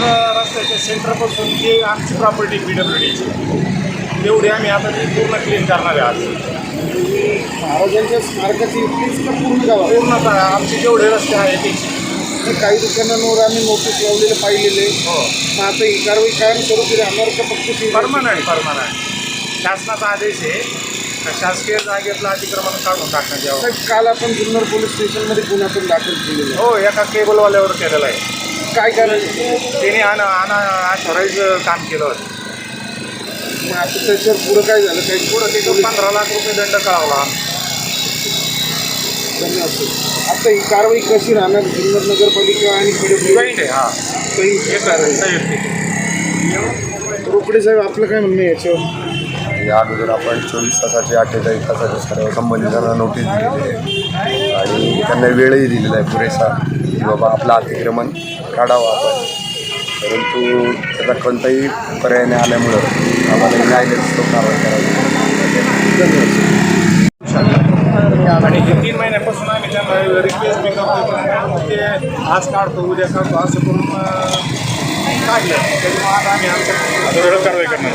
तर रस्त्याच्या सेंटरपासून जे आमची प्रॉपर्टी पी डब्ल्यू डीची तेवढी आम्ही आता ती पूर्ण क्लीन करणार आहे आज. महाराजांच्या स्मारकाची इतकीच पूर्ण गावात पूर्णतः आमचे जेवढे रस्ते आहेत तर काही दुकानांवर आम्ही नोटीस लावलेले पाहिलेले. हो. मग आता ही कारवाई कायम स्वरूपी राहणार का फक्त ती परमनंट परमनंट. शासनाचा आदेश आहे. का शासकीय जागेतलं अतिक्रमण काढून टाकण्यात यावं. काल आपण जुन्नर पोलीस स्टेशनमध्ये गुन्हा पण दाखल केलेला. हो एका केबलवाल्यावर केलेलं आहे. काय कारण त्याने आण आणायचं काम केलं होतं. मग आता त्याच्यावर पुढं काय झालं? काही पुढं तिथं पंधरा लाख रुपये दंड कळवला. आता ही कारवाई कशी राहणार? जुन्नर नगरपालिका आणि पीडब्ल्यू जॉईंट आहे हा. काही कारवाई संयुक्त रोकडे साहेब आपलं काय म्हणणं आहे याच्यावर? या अगोदर आपण चोवीस तासाचे अठ्ठेचाळीस तासाचे सर्व संबंधितांना नोटीस दिलेली आहे. आणि त्यांना वेळही दिलेला आहे पुरेसा की बाबा आपलं अतिक्रमण काढावं आपण. परंतु त्याचा कोणताही पर्याय नाही आल्यामुळं आम्हाला न्यायालयात तो कारवाई करावी आणि हे तीन महिन्यापासून आम्ही त्यांना रिक्वेस्ट बी करतो की ते आज काढतो उद्या काढतो असं करून काढलं. त्याच्यामुळे आता आम्ही आमच्या वेळ कारवाई करणार.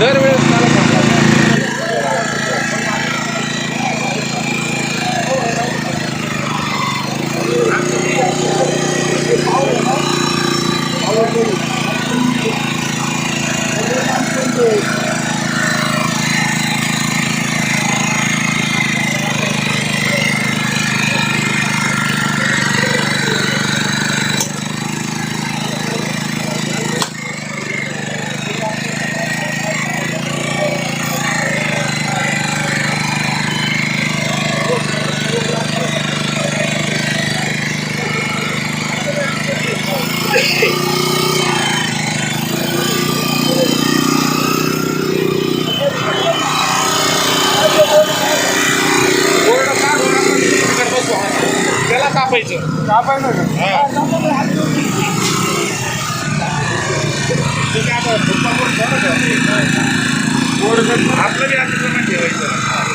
दरवेळेस कापायचं. कापायला का आपलं बी अतिक्रमण ठेवायचं.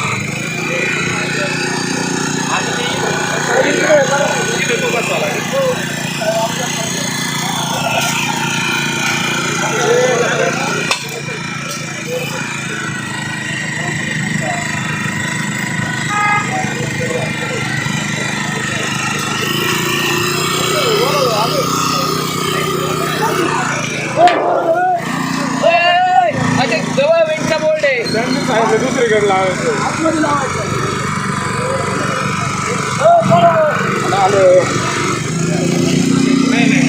सांगितलं दुसरीकडे लावायचं आलो नाही नाही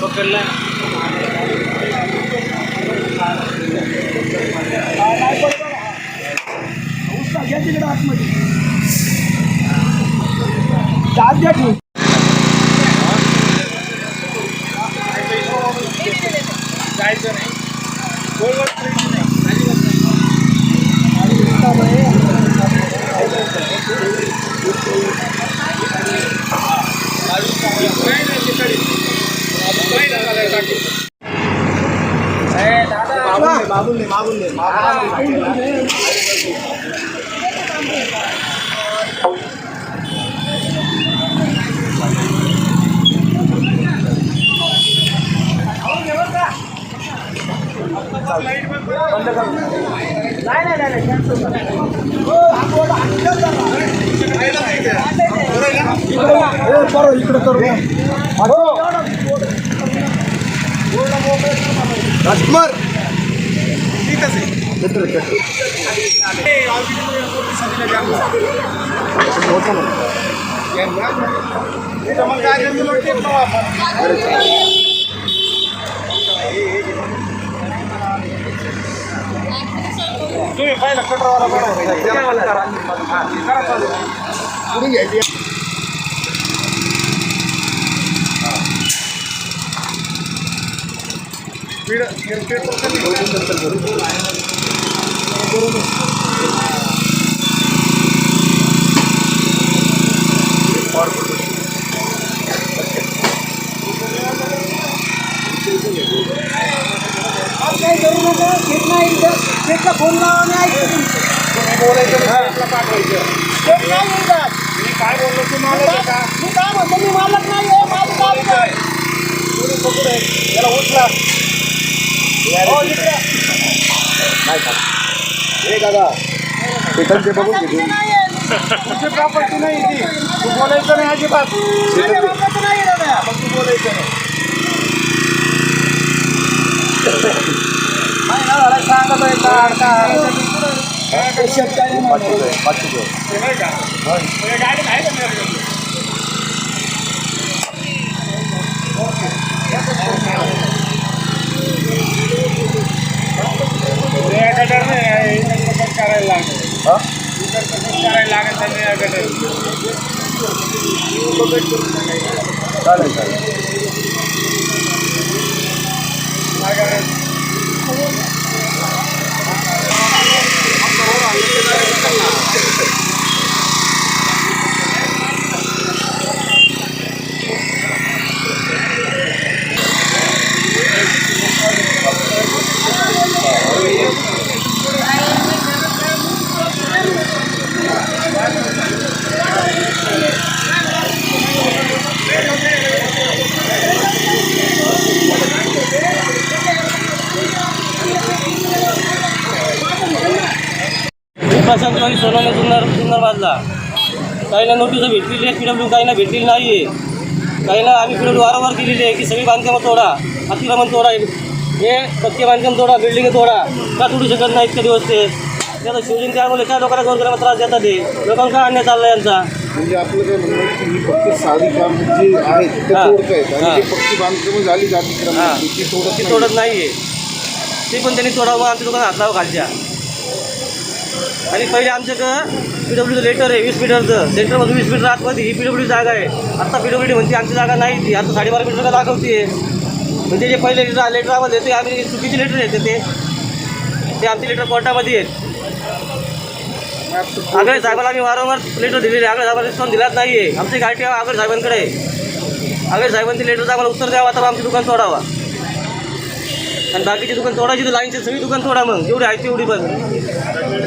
पकडला. जायचं नाही गोलवर फिरायचं नाही अजिबात नाही. नाही नाही ते करीन. नाही झालं टाकू. मागून दे, मागून दे, मागून राजकुमार ए, ऑफिसमध्ये नोटीस दिल्या त्या. तिथं मग काय करायचं मग टेप लावू आपण तुम्ही पहिला कटरवाला बरोबर घ्यायची स्पीड स्पीड कमी काय करू नका शेत नाही इथं शेतला फोन लावा नाही बोलायचं पाठवायचं शेत नाही इथं मी काय बोललो तुम्हाला का मी काय म्हणतो मी मालक नाही आहे माझं काम आहे. तुम्ही पकडे याला हे दादा. बघून घेतो. तुझी प्रॉपर्टी नाही ती. तू बोलायचं नाही अजिबात. दादा. मग तू बोलायचं नाही. सांगत आहे काढ, काढ. ते शेतकरी. ते हे गाडी आहे का नाही? हे गटर नाही आहे, इकडं कसं करायला लागेल इकडं कसं करायला लागेल त्यांनी या गटर चालेल चालेल काय करायचं आणि सोनाने जुन्नर जुन्नर बाजला काहींना नोटीस भेटलेली आहे पी डब्ल्यू काहींना भेटलेली नाही आहे काहींना आम्ही पी डब्ल्यू वारंवार दिलेली आहे की सगळी बांधकामं तोडा अतिक्रमण तोडा हे पक्के बांधकाम तोडा बिल्डिंग तोडा. का तोडू शकत नाही इतके दिवस ते? त्याला शिवजयंती त्यामुळे काय लोकांना गोरगराला त्रास देतात ते. लोकांना अन्याय चालला यांचा? म्हणजे आपलं काय म्हणणं आहे की ही फक्त साधी काम जी आहेत ते. तोडतायत. आणि बांधकामं झाली जाती. ती तोडत ती नाही. तोडत नाही आहे ती पण त्यांनी तोडावं आमच्या दुकानात हात लावा खालच्या. आणि पहिले आमच्याकडं पी डब्ल्यूचं लेटर आहे वीस मीटरचं सेंटरमधून वीस मीटर आतमध्ये ही पी डब्ल्यू जागा आहे. आत्ता पी डब्ल्यू म्हणते आमची जागा नाही ती. आता साडेबारा मीटर दाखवते म्हणजे जे पहिले लेटर लेटर आम्हाला देते आम्ही चुकीचे लेटर येते ते? ते आमचे लेटर कोर्टामध्ये आहेत. आगळे साहेबांना आम्ही वारंवार लेटर दिलेले आगळे साहेबांना रिस्पॉन्स दिलाच नाही आहे आमची गाठी आगळे साहेबांकडे आहे. आगळे साहेबांनी लेटरचं आम्हाला उत्तर द्यावं आता आमची दुकान सोडावा. आणि बाकीची दुकान तोडायची तर लाईनची सगळी दुकान तोडा मग. जेवढी आहे तेवढी पण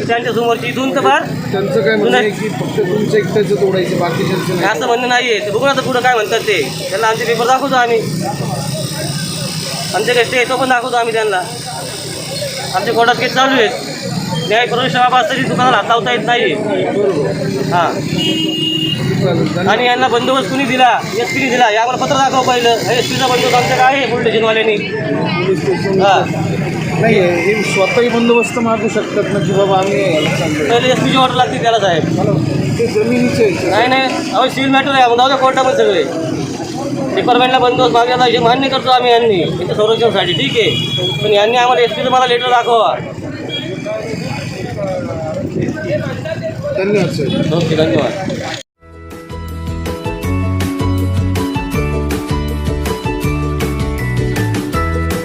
त्यांच्या समोरची इथून तर फार त्यांचं काय म्हणणं आहे की फक्त तुमचं एकट्याचं तोडायचं बाकीच्यांचं नाही असं म्हणणं नाही आहे ते बघू ना आता पुढं काय म्हणतात ते. त्यांना आमचे पेपर दाखवतो आम्ही. आमच्या स्टे येतो पण दाखवतो आम्ही त्यांना. आमच्या कोर्टात केस चालू आहेत. न्याय प्रवेश तरी दुकानाला हात लावता येत नाही हां. आणि यांना बंदोबस्त कुणी दिला? एस पीने दिला. हे आम्हाला पत्र दाखव पहिलं. एस पीचा बंदोबस्त आमच्या काय आहे पोलीस स्टेशनवाल्यांनी हां. नाही हे स्वतःही बंदोबस्त मागू शकतात ना की बाबा आम्ही. पहिले एस पीची ऑर्डर लागते त्याला साहेब. ते जमिनीचे. नाही नाही. अहो सिव्हिल मॅटर आहे. मग जाऊ द्या कोर्टामध्ये सगळे. डिपार्टमेंटला बंदोबस्त मागायला हे मान्य करतो आम्ही यांनी. यांच्या संरक्षणासाठी ठीक आहे. पण यांनी आम्हाला एस पीचं मला लेटर दाखवा. धन्यवाद सर ओके धन्यवाद.